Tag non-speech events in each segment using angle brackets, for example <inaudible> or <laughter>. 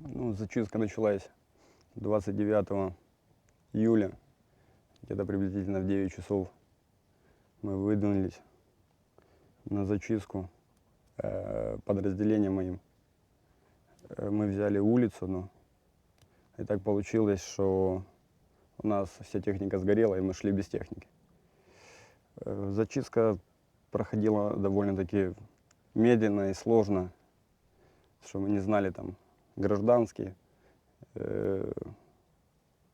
Ну, зачистка началась 29 июля, где-то приблизительно в 9 часов. Мы выдвинулись на зачистку э, моим. Э, Мы взяли улицу, ну, и так получилось, что у нас вся техника сгорела, и мы шли без техники. Э, Зачистка проходила довольно-таки медленно и сложно, что мы не знали там гражданские, э,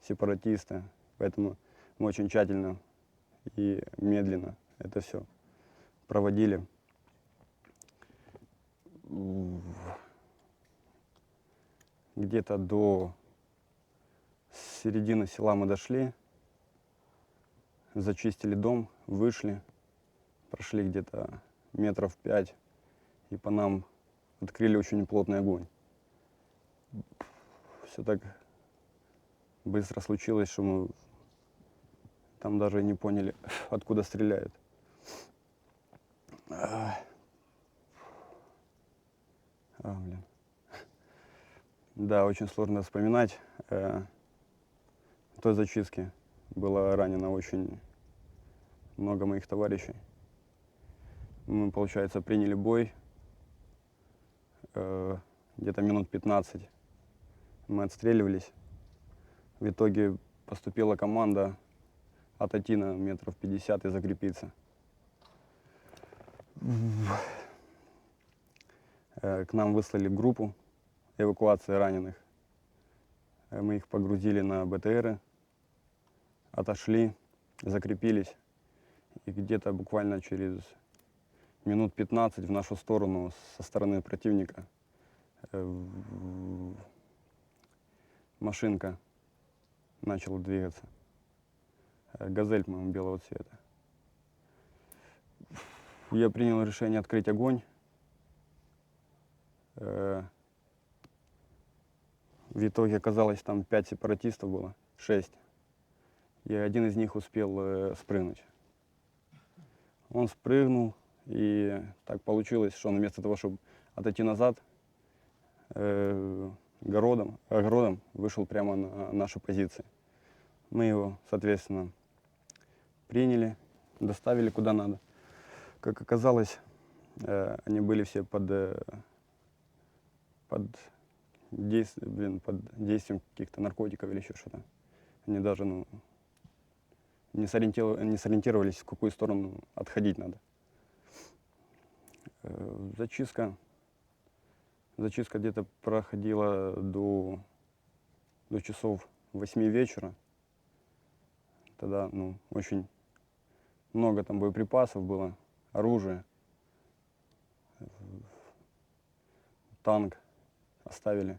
сепаратисты, поэтому мы очень тщательно и медленно это все проводили. Где-то до середины села мы дошли, зачистили дом, вышли, прошли где-то метров пять, и по нам открыли очень плотный огонь. Все так быстро случилось, что мы там даже не поняли, <laughs> откуда стреляют. А, блин. Да, очень сложно вспоминать. Э, В той зачистке было ранено очень много моих товарищей. Мы, получается, приняли бой. Э, Где-то минут 15 мы отстреливались. В итоге поступила команда отойти на метров 50 и закрепиться. Э, К нам выслали группу эвакуации раненых. Э, Мы их погрузили на БТРы, отошли, закрепились. И где-то буквально через минут 15 в нашу сторону со стороны противника э, машинка начала двигаться. Э, Газель, по-моему, белого цвета. Я принял решение открыть огонь. Э, В итоге оказалось там пять сепаратистов было, шесть. И один из них успел э, спрыгнуть. Он спрыгнул, и так получилось, что он вместо того, чтобы отойти назад, городом, огородом вышел прямо на наши позиции. Мы его, соответственно, приняли, доставили куда надо. Как оказалось, э, они были все под, э, под, действ- блин, под действием каких-то наркотиков или еще что-то. Они даже ну, не, сориентиров- не сориентировались, в какую сторону отходить надо. Э, Зачистка. Зачистка где-то проходила до, до часов 8 вечера. Тогда ну, очень много там боеприпасов было, оружие. Танк оставили.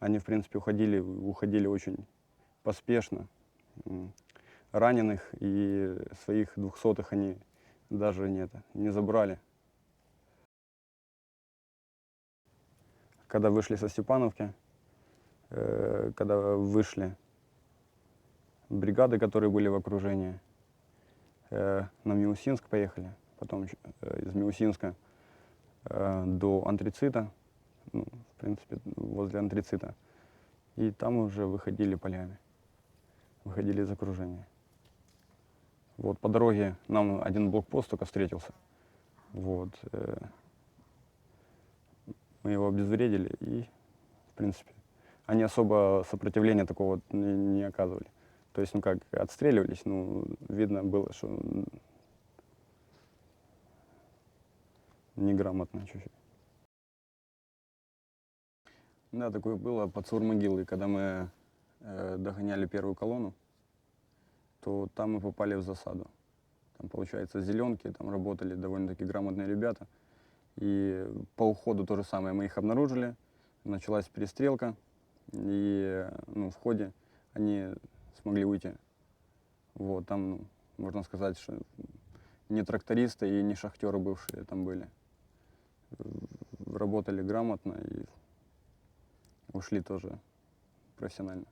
Они, в принципе, уходили, уходили очень поспешно. Раненых и своих двухсотых они даже не, это, не забрали. Когда вышли со Степановки, э, когда вышли бригады, которые были в окружении, э, на Миусинск поехали, потом э, из Миусинска э, до Антрацита, ну, в принципе, возле Антрацита, и там уже выходили полями, выходили из окружения. Вот по дороге нам один блокпост только встретился. Вот. э, Мы его обезвредили и, в принципе, они особо сопротивления такого не, не оказывали. То есть, ну как, отстреливались, ну, видно было, что неграмотно чуть-чуть. Да, такое было под Сурмогилой, когда мы э, догоняли первую колонну, то там мы попали в засаду. Там, получается, зеленки, там работали довольно-таки грамотные ребята. И по уходу то же самое, мы их обнаружили, началась перестрелка, и ну, в ходе они смогли уйти. Вот, там, ну, можно сказать, что не трактористы и не шахтеры бывшие там были. Работали грамотно и ушли тоже профессионально.